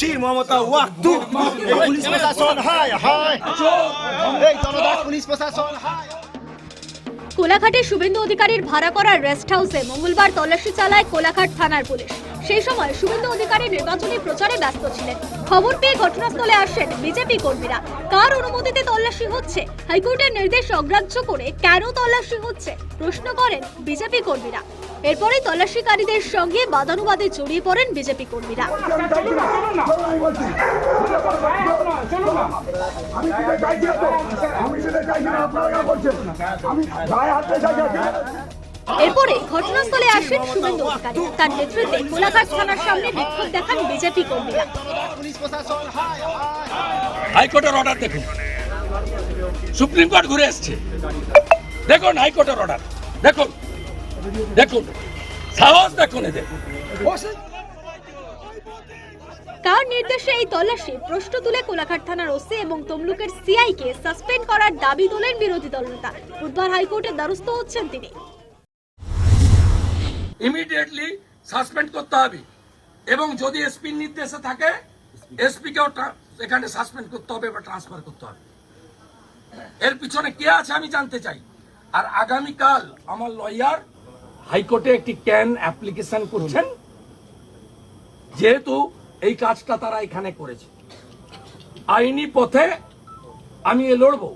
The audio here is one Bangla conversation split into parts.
করছি মমতা ওয়াক্তু পুলিশ প্রশাসন হায় হায় এই জনতা পুলিশ প্রশাসন হায় কোলাঘাটের শুভেন্দু অধিকারীর ভাড়া করা রেস্ট হাউসে মঙ্গলবার তল্লাশি চালায় কোলাঘাট থানার পুলিশ। সেই সময় শুভেন্দু অধিকারী নির্বাচনী প্রচারে ব্যস্ত ছিলেন। খবর পেয়ে ঘটনাস্থলে আসেন বিজেপি কর্মীরা। কার অনুমতিতে তল্লাশি হচ্ছে? হাইকোর্টের নির্দেশ অগ্রাহ্য করে কেন তল্লাশি হচ্ছে? প্রশ্ন করেন বিজেপি কর্মীরা। এরপরে তল্লাশিকারীদের সঙ্গে বাদানুবাদে জড়িয়ে পড়েন বিজেপি কর্মীরা। এরপরে ঘটনাস্থলে আসেন শুভেন্দু অধিকারী। তার নেতৃত্বে কোলাঘাট থানার সামনে বিক্ষোভ দেখান বিজেপি কর্মীরা। হাইকোর্টের অর্ডার দেখুন। সুপ্রিম কোর্ট ঘুরে এসছে। দেখুন হাইকোর্টের অর্ডার দেখুন। দেখুন। সাহস দেখুন এদের। কার নির্দেশে এই তল্লাশি প্রশ্ন তুলে কোলাঘাট থানার ওসি এবং তমলুকের সিআই কে সাসপেন্ড করার দাবি তোলেন বিরোধী দলনেতা। বুধবার হাইকোর্টের দ্বারস্থ হচ্ছেন তিনি। ইমিডিয়েটলি সাসপেন্ড করতে হবে। এবং যদি এসপির নির্দেশে থাকে, এসপিকেও এখানে সাসপেন্ড করতে হবে বা ট্রান্সফার করতে হবে। এর পিছনে কে আছে আমি জানতে চাই। আর আগামীকাল আমার লয়ার হাইকোর্টে একটি ক্যান অ্যাপ্লিকেশন করছেন। যেহেতু এই কাজটা তারা এখানে করেছে। আইনি পথে আমি এ লড়বো।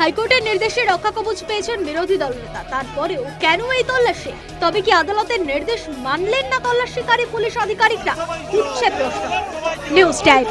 হাইকোর্টের নির্দেশে রক্ষা কবচ পেয়েছেন বিরোধী দল নেতা। তারপরেও কেন এই তল্লাশি? তবে কি আদালতের নির্দেশ মানলেন না তল্লাশিকারী পুলিশ আধিকারিকরা? উঠছে প্রশ্ন। News time.